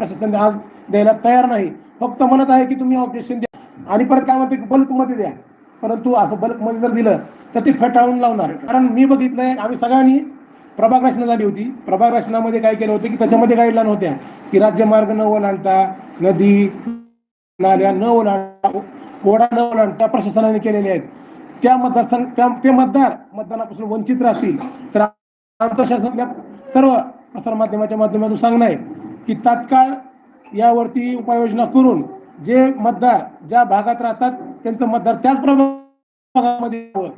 प्रशासन आज द्यायला तयार नाही. फक्त म्हणत आहे की तुम्ही ऑब्जेक्शन द्या. आणि परत काय म्हणते बल्कमध्ये द्या. परंतु असं बल्कमध्ये जर दिलं तर ते फेटाळून लावणार. कारण मी बघितलंय आम्ही सगळ्यांनी प्रभाग रचना झाली होती. प्रभाग रचनामध्ये काय केलं होतं की त्याच्यामध्ये गाईडलाईन होत्या. की राज्यमार्ग न ओलांडता नदी नाल्या न ओलांडता ओढा न ओलांडता प्रशासनाने केलेले आहेत. त्या मतदारसंघ त्या ते मतदार मतदानापासून वंचित राहतील. तर आंतरशासनातल्या सर्व प्रसारमाध्यमाच्या माध्यमातून सांगणं आहे. की तात्काळ यावरती उपाययोजना करून जे मतदार ज्या भागात राहतात त्यांचं मतदार त्याच प्रभागामध्ये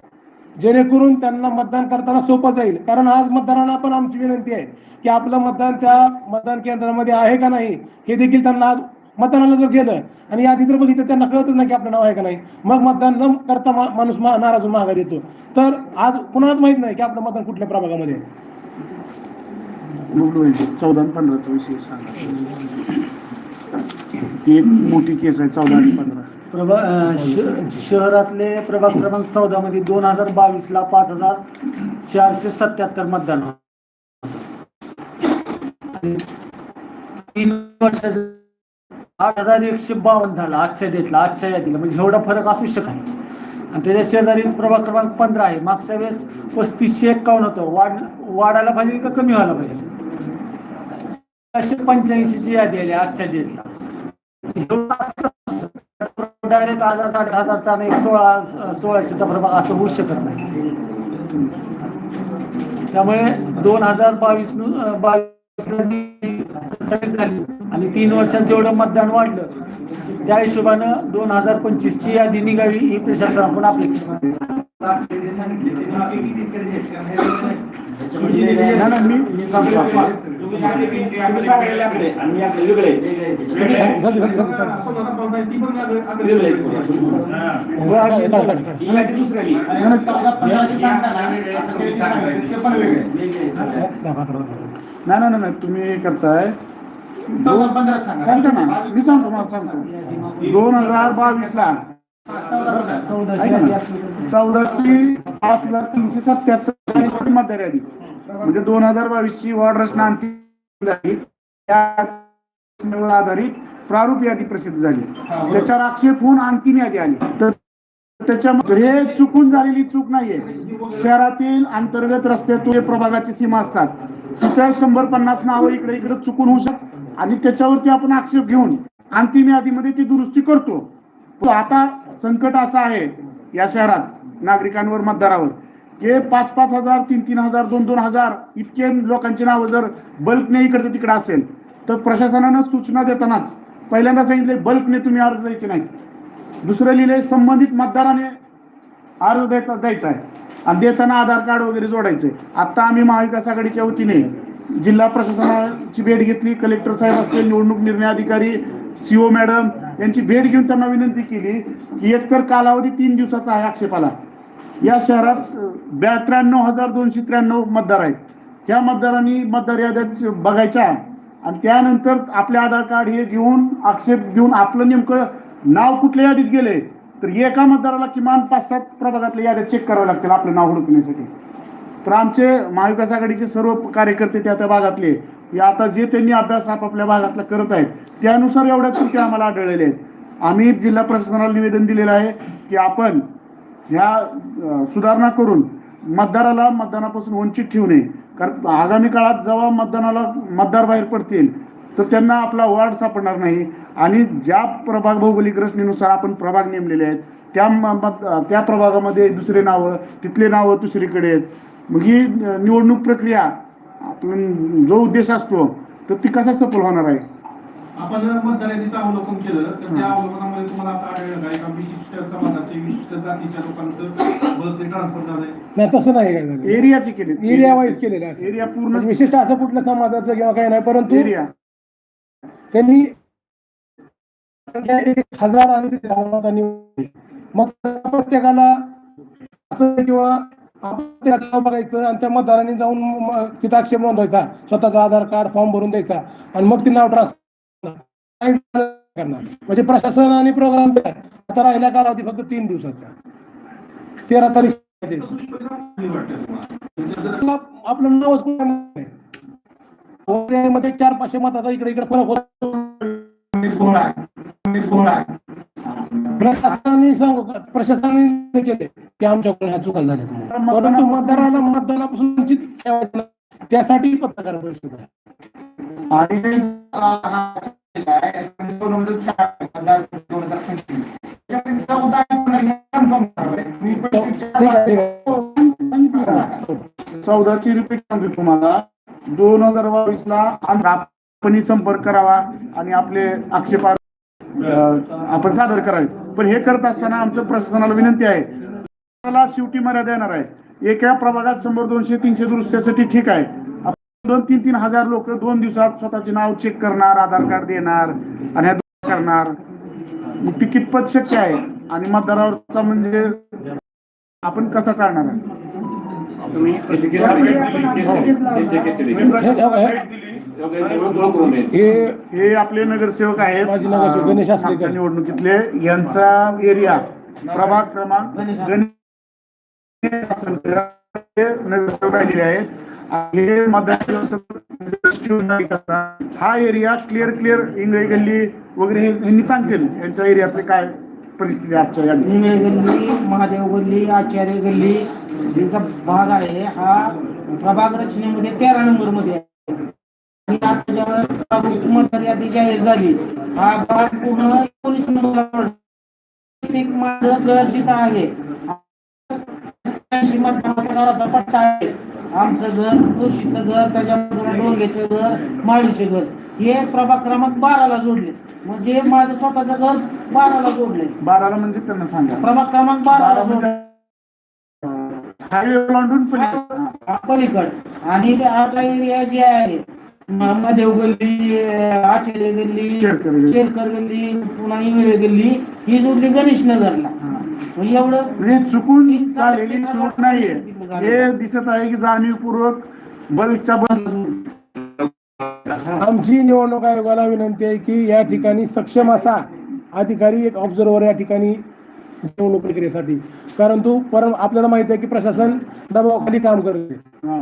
जेणेकरून त्यांना मतदान करताना सोपं जाईल. कारण आज मतदारांना पण आमची विनंती आहे की आपलं मतदान त्या मतदान केंद्रामध्ये आहे का नाही हे देखील त्यांना आज मतदानाला जर गेलं आणि आधी जर बघितलं त्यांना कळतच नाही की आपलं नाव आहे का नाही. मग मतदान न करता माणूस महा नाराज माघार येतो. तर आज कुणालाच माहीत नाही की आपलं मतदान कुठल्या प्रभागामध्ये आहे. चौदा आणि पंधराचा विषय सांगा. ती एक मोठी केस आहे चौदा आणि पंधरा. प्रभा शहरातले प्रभाग क्रमांक चौदा मध्ये दोन हजार बावीस ला पाच हजार चारशे सत्याहत्तर मतदान तीन वर्षाचं आठ हजार एकशे बावन्न झाला आजच्या डेटला आजच्या यादीला. म्हणजे एवढा फरक असू शकत आणि त्याच्या शेजारीच प्रभाग क्रमांक पंधरा आहे. मागच्या वेळेस पस्तीसशे एक्कावन्न होतं. वाढ वाढायला पाहिजे का कमी व्हायला पाहिजे? अशी पंच्याऐंशीची यादी आली आजच्या डेटला. डायरेक्ट हजार साठ हजारचा आणि एक सोळा सोळाशेचा प्रभाग असं होऊ शकत नाही. त्यामुळे दोन हजार बावीस बावीस झाली आणि तीन वर्षात जेवढं मतदान वाढलं त्या हिशोबानं दोन हजार पंचवीसची यादी निघावी ही प्रशासनाकडून अपेक्षा नाही मी मी सांगतो नाही नाही तुम्ही हे करताय ना मी सांगतो मला सांगतो दोन हजार बावीस ला ना. चौदाची पाच हजार तीनशे सत्याहत्तर मतदार यादी म्हणजे दोन हजार बावीस ची वॉर्ड रचना अंतिम झाली. त्या आधारित प्रारूप यादी प्रसिद्ध झाली. त्याच्यावर आक्षेप होऊन अंतिम यादी आली. तर त्याच्यामध्ये हे चुकून झालेली चूक नाहीये. शहरातील अंतर्गत रस्त्यातून प्रभागाची सीमा असतात. तिथे शंभर पन्नास नावं इकडे इकडे चुकून होऊ शकतात. आणि त्याच्यावरती आपण आक्षेप घेऊन अंतिम यादीमध्ये ती दुरुस्ती करतो. आता संकट असं आहे या शहरात नागरिकांवर मतदारावर. हे पाच पाच हजार तीन तीन हजार दोन दोन हजार इतके लोकांची नावं जर बल्कने इकडचं तिकडं असेल तर प्रशासनानं सूचना देतानाच पहिल्यांदा सांगितले बल्कने तुम्ही अर्ज द्यायचे नाहीत. दुसरं लिहिले संबंधित मतदाराने अर्ज द्यायचा द्यायचा आहे. आणि देताना आधार कार्ड वगैरे जोडायचंय आता आम्ही महाविकास आघाडीच्या वतीने जिल्हा प्रशासनाची भेट घेतली कलेक्टर साहेब असतील निवडणूक निर्णय अधिकारी सीओ मॅडम यांची भेट घेऊन त्यांना विनंती केली की एकतर कालावधी तीन दिवसाचा आहे आक्षेपाला. या शहरात ब्या त्र्याण्णव हजार दोनशे त्र्याण्णव मतदार आहेत. ह्या मतदारांनी मतदार याद्या बघायच्या आणि त्यानंतर आपले आधार कार्ड हे घेऊन आक्षेप घेऊन आपलं नेमकं नाव कुठल्या यादीत गेले तर एका मतदाराला किमान पाच सात प्रभागातल्या याद्या चेक कराव्या लागतील आपलं नाव हुडकण्यासाठी तर आमचे महाविकास आघाडीचे सर्व कार्यकर्ते त्या त्या भागातले हे आता जे त्यांनी अभ्यास आपापल्या भागातला करत आहेत त्यानुसार एवढ्या त्रुटी आम्हाला आढळलेल्या आहेत. आम्ही जिल्हा प्रशासनाला निवेदन दिलेलं आहे की आपण ह्या सुधारणा करून मतदाराला मतदानापासून वंचित ठेवणे कारण आगामी काळात जेव्हा मतदानाला मतदार बाहेर पडतील तर त्यांना आपला वार्ड सापडणार नाही. आणि ज्या प्रभाग भौगोलिक रचनेनुसार आपण प्रभाग नेमलेले आहेत त्या म- मत त्या प्रभागामध्ये दुसरे नावं तिथले नावं दुसरीकडे आहेत. मग ही निवडणूक प्रक्रिया आपण जो उद्देश असतो तर ती कसा सफल होणार आहे? आपण मतदार यादीचं अवलोकन केलं तर त्या अवलोकनामध्ये तुम्हाला असं आढळलं का? एका विशिष्ट समाजाचे विशिष्ट जातीच्या लोकांचं बर्थडे ट्रान्सफर झालंय. नाही तसं नाही काय झालं एरियाचे केले एरिया वाईज केलेलं आहे एरिया पूर्ण म्हणजे विशिष्ट असं कुठल्या समाजाचं किंवा काही नाही परंतु एरिया त्यांनी संख्या एक हजार आणि मग प्रत्येकाला असं किंवा बघायचं आणि त्या मतदारांनी जाऊन म- तिथं आक्षेप नोंदवायचा. स्वतःचा आधार कार्ड फॉर्म भरून द्यायचा. आणि मग ती नाव ट्रान्सफर करणार म्हणजे प्रशासन आणि प्रोग्राम आता राहिला कालावधी फक्त तीन दिवसाचा. तेरा तारीख आपलं- नावच मध्ये चार पाचशे मताचा इकडे इकडे फरक प्रशासनाने सांगू प्रशासनाने केले की आमच्याकडे ह्या चुका झाल्या परंतु मतदाराला मतदानापासून वंचित ठेवायचं त्यासाठी पत्रकार परिषद आहे. चौदाची रिपीट सांगतो तुम्हाला. दोन हजार बावीस ला आपण संपर्क करावा आणि आपले आक्षेप आपण सादर करावे. पण हे करत असताना आमचं प्रशासनाला विनंती आहे. शेवटी मर्यादा येणार आहे. एका प्रभागात शंभर दोनशे तीनशे दुरुस्त्यासाठी ठीक आहे. दोन तीन तीन हजार लोक दोन दिवसात स्वतःचे नाव चेक करणार आधार कार्ड देणार आणि ह्या करणार. ती कितपत शक्य आहे. आणि मतदारावरचा म्हणजे आपण कसा टाळणार आहे? हे. हे आपले नगरसेवक आहेत. निवडणुकीतले. यांचा एरिया प्रभाग क्रमांक नगरसेवक राहिलेले आहेत. हे मतदान हा एरिया क्लिअर क्लिअर इंगळे गल्ली वगैरे हे यांनी सांगतील. यांच्या एरियातले काय परिस्थिती आजच्या यादी निळे गल्ली महादेव गल्ली आचार्य गल्ली यांचा भाग आहे. हा प्रभाग रचनेमध्ये तेरा नंबरमध्ये आहे यादी जाहीर झाली हा भाग पूर्ण एकोणीस नंबर गरजेचा आहे. ऐंशी मतदानाचा पट्टा आहे. आमचं घर जोशीचं घर त्याच्याबरोबर डोंगेचं घर माळीचे घर हे प्रभाग क्रमांक बाराला जोडले. म्हणजे माझं स्वतःचं घर बाराला जोडले. बाराला म्हणजे त्यांना सांगा. प्रभाग क्रमांक बाराला बारा जोडले. म्हणजे हायवे ओलांडून पलीकडे. आणि आता एरिया जे आहे महादेव गल्ली आचार्य गल्ली शेरकर गल्ली. पुन्हा इंगळे गल्ली ही जोडली गणेश नगरला. एवढं म्हणजे चुकून झालेली चूक नाहीये. हे दिसत आहे की जाणीवपूर्वक बल्कच्या बल आमची निवडणूक आयोगाला विनंती आहे की या ठिकाणी सक्षम असा अधिकारी एक ऑब्झर्वर या ठिकाणी निवडणूक प्रक्रियेसाठी. परंतु पर आपल्याला माहिती आहे की प्रशासन दबावाखाली काम करते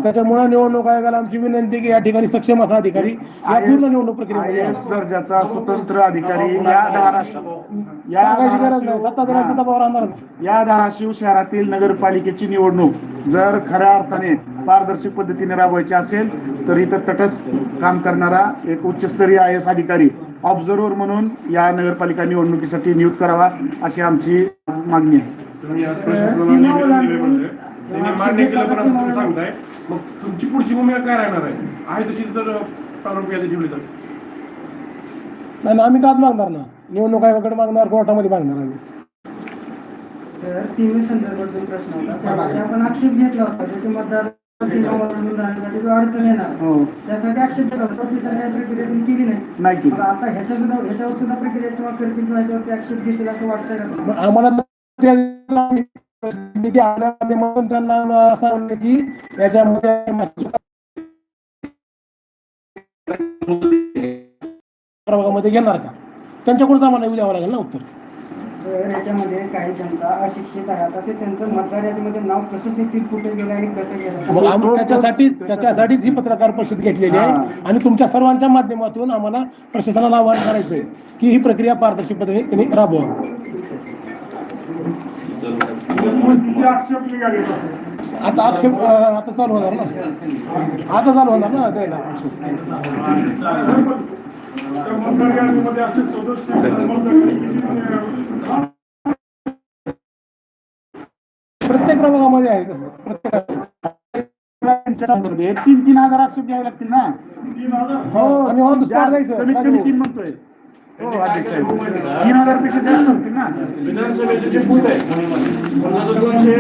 त्याच्यामुळे निवडणूक आयोगाला आमची विनंती की या ठिकाणी सक्षम असा अधिकारी या पूर्ण निवडणूक एस दर्जाचा स्वतंत्र अधिकारी या धाराशिव सत्ताधाऱ्यांचा दबाव या धाराशिव शहरातील नगरपालिकेची निवडणूक जर खऱ्या अर्थाने पारदर्शक पद्धतीने राबवायची असेल तर इथं तटस्थ काम करणारा एक उच्चस्तरीय आय एस अधिकारी ऑब्झर्व्हर म्हणून या नगरपालिका निवडणुकीसाठी नियुक्त करावा अशी आमची मागणी आहे. त्यांनी मान्य केलं पण आता तुम्ही सांगताय. मग तुमची पुढची भूमिका काय राहणार आहे? आहे तशी जर प्रारंभ यादी ठेवली तर. नाही आम्ही काच मागणार ना. निवडणूक आयोगाकडे मागणार कोर्टामध्ये मागणार आम्ही. तर सीमे संदर्भात जो प्रश्न होता त्यामध्ये आपण आक्षेप घेतला होता. त्याचे मतदार जो अडचण येणार हो. त्यासाठी आक्षेप घेतला होता पण तिथं काही प्रक्रिया तुम्ही केली नाही. नाही केली. मग आता ह्याच्या सुद्धा ह्याच्यावर सुद्धा प्रक्रिया किंवा करतील किंवा ह्याच्यावरती आक्षेप घेतील असं वाटतंय का? तुम्हाला? मग आम्हाला त्या निधी आल्या माध्यमातून त्यांना असं म्हणलं की याच्यामध्ये प्रभागामध्ये घेणार का? त्यांच्याकडून आम्हाला येऊ द्यावं लागेल ना उत्तर. तर ह्याच्यामध्ये काही जनता अशिक्षित आहे. आता ते त्यांचं मतदार यादीमध्ये नाव कसं सेटिंग कुठे गेलं आणि कसं गेलं? आम्ही त्याच्यासाठीच त्याच्यासाठीच ही पत्रकार परिषद घेतलेली आहे. आणि तुमच्या सर्वांच्या माध्यमातून आम्हाला प्रशासनाला आवाहन करायचं आहे की ही प्रक्रिया पारदर्शक पद्धतीने राबवा आक्षेप निघाले आता आक्षेप आता चालू होणार ना? आता चालू होणार ना? द्यायला. प्रत्येक प्रभागामध्ये आहे तीन तीन हजार आक्षेप घ्यावे लागतील ना? हो आणि spot जास्त- जायचं. कमीत कमी तीन म्हणतोय. हो अध्यक्ष साहेब. तीन हजारपेक्षा जास्त असतील ना? विधानसभेचे जे बूथ आहे दोनशे